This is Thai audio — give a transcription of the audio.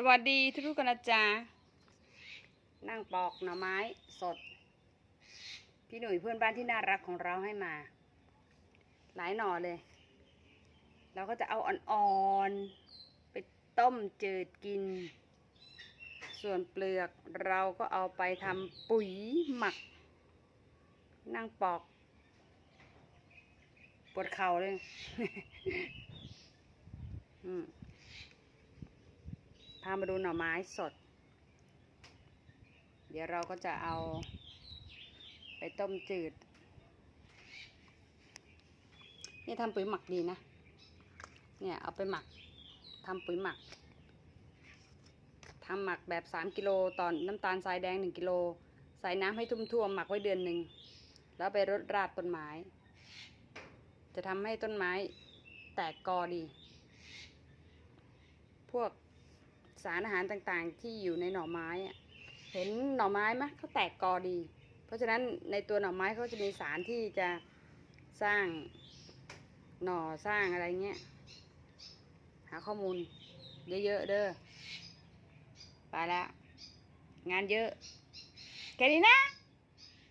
สวัสดีทุกคนนะจ๊ะนั่งปอกหน่อไม้สด พี่หนุ่ยเพื่อนบ้านที่น่ารักของเราให้มา หลายหน่อเลย เราก็จะเอาอ่อนๆ ไปต้มจืดกิน ส่วนเปลือกเราก็เอาไปทำปุ๋ยหมัก นั่งปอก ปวดเข่าเลย อืมามาดูหน่อไม้สด เดี๋ยวเราก็จะเอาไปต้มจืด นี่ทำปุ๋ยหมักดีนะ เนี่ยเอาไปหมักทำปุ๋ยหมักทำหมักแบบสามกิโลตอนน้ำตาลทรายแดงหนึ่งกิโล ใส่น้ำให้ทุ่มๆหมักไว้เดือนหนึ่ง แล้วไปรดราดต้นไม้ จะทำให้ต้นไม้แตกกอดี พวก สารอาหารต่างๆ ที่อยู่ในหน่อไม้เห็นหน่อไม้ไหมเขาแตกกอดี เพราะฉะนั้นในตัวหน่อไม้เขาจะมีสารที่จะสร้างหน่อสร้างอะไรเงี้ย หาข้อมูล เยอะๆเด้อไปแล้วงานเยอะ แค่นี้นะ